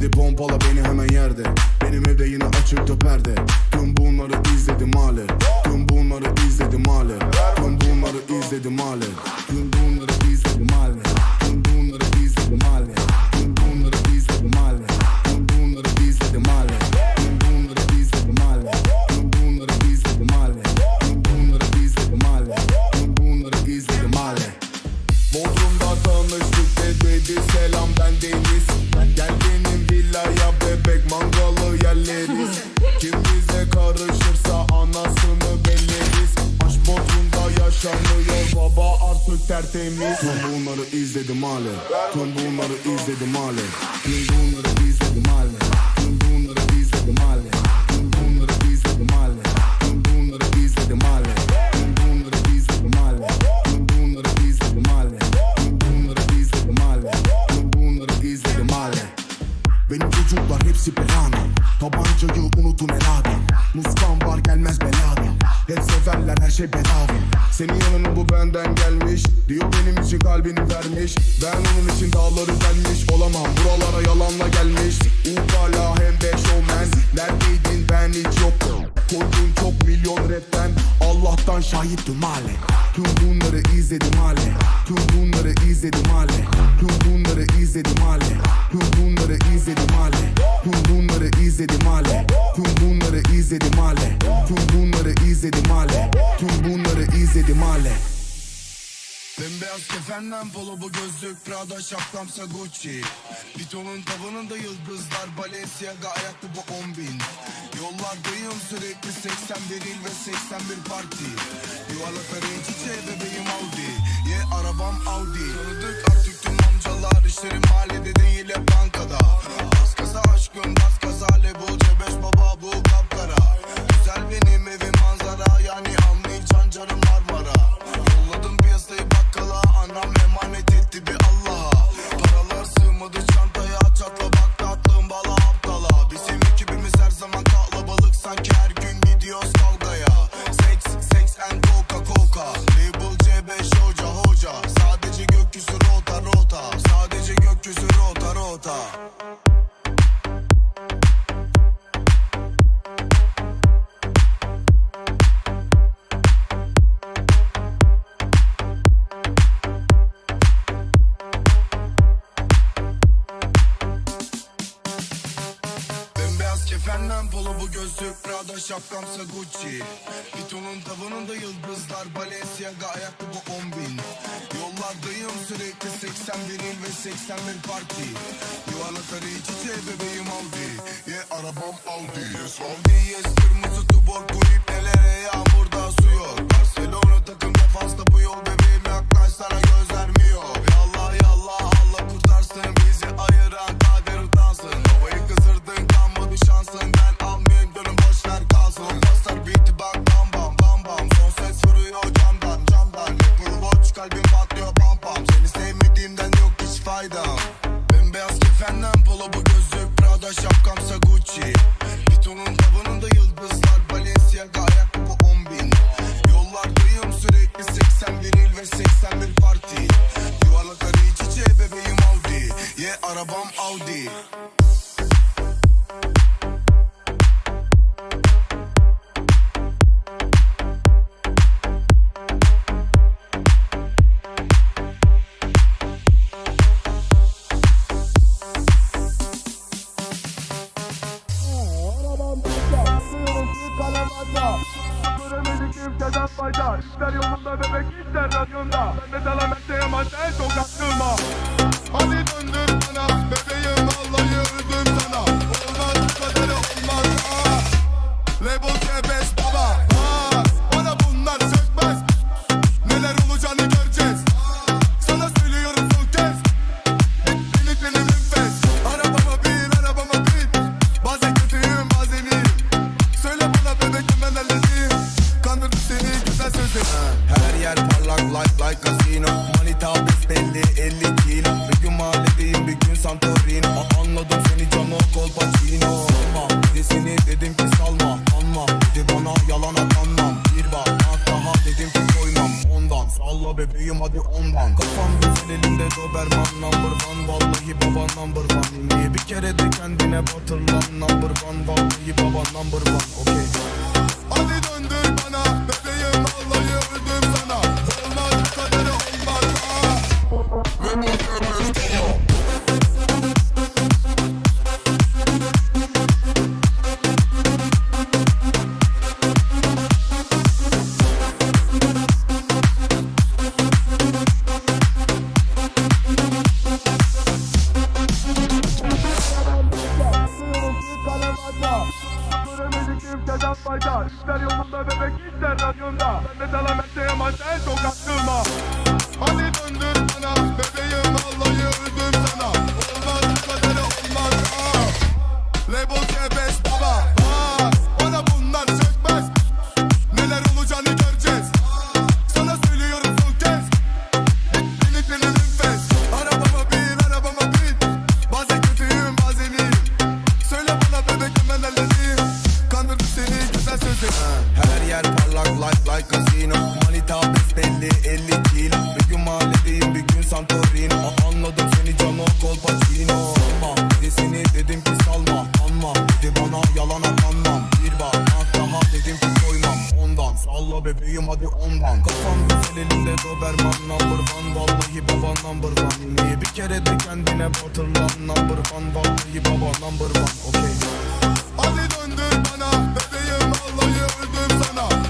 Dedi pompala beni hemen yerde. Benim evde yine açıktı perde. Tüm bunları izledim hale. Tüm bunları izledim hale. Tüm bunları izledim hale izledim hale Tüm bunları izledim hale Tüm bunları izledim hale Tüm bunları izledim hale Tüm bunları izledim hale Tüm bunları izledim hale Tüm çocuklar hepsi belana Tabancayı unutun elada Muskan var gelmez belada. Hep seferler her şey bedava. Senin yanına bu benden gelmiş. Diyor benim için kalbini vermiş. Ben onun için dağları delmiş Olamam buralara yalanla gelmiş. Ukala hem de showman Neredeydin? Ben hiç yoktum çok milyon rapten Allah'tan şahittim hale. Tüm bunları izledim hale. Tüm bunları izledim hale. Tüm bunları izledim hale. Tüm bunları izledim hale. Tüm bunları izledim hale. Tüm bunları izledim hale. Tüm bunları izledim hale. Tüm bunları izledim hale Bembeyaz kefenden polo bu gözlük Prada şapkamsa Gucci. Vito'nun tavanında yıldızlar Balenciaga ayakkabı bu 10 bin. Yollardayım sürekli 81 il ve 81 parti. Yuvarlakları iç içe bebeğim Audi. Ye arabam Audi. Tanıdık artık tüm amcalar işlerim mahallede şapkamsa Gucci. Vito'nun tavanında yıldızlar Balenciaga ayakkabı 10 bin. Yollardayım sürekli 81 il ve 81 parti. Yuvarlakları iç içe bebeğim Audi. Ye arabam Audi. Yes Audi yes kırmızı tubor bu ipnelere yağmurda su yok. Barcelona takım şapkamsa Gucci. Bir tonun babını Kimseden fayda İster yolunda bebek ister radyonda. Ben de delamette ama sen sokaktırma Hadi döndür bana bebeğim vallahi öldüm casino Manita biz belli 50 kilo. Bir gün mahalledeyim bir gün Santorini Anladım seni Cano Colpacino Salma birisini dedim ki salma Anma. Dedi bana yalana kanmam Bir bak daha dedim ki koymam. Ondan salla bebeğim hadi ondan. Kafam güzel elimde Doberman number one. Vallahi baba number one. Niye bir kere de kendine batırlan Number one. Vallahi baba number one okay. Hadi döndür bana bebeğim vallahi öldüm sana Kimseden fayda İster yolunda bebek ister radyonda. Ben de salamette yaman sen sokaktırma Hadi döndür bana bebeğim vallahi öldüm sana. Olmaz bu kadar olmaz ha. Label Santorino Anladım seni Cano Colpacino Salma dedesini dedim ki salma Anma. Dedi bana yalan atanmam Bir bak. Daha dedim ki koymam Ondan. Salla bebeğim hadi ondan. Kafam güzel elinde Doberman number one. Vallahi baba number one. Niye bir kere de kendine batırlan number one? Vallahi baba number one. Okey Hadi döndür bana bebeğim vallahi öldüm sana.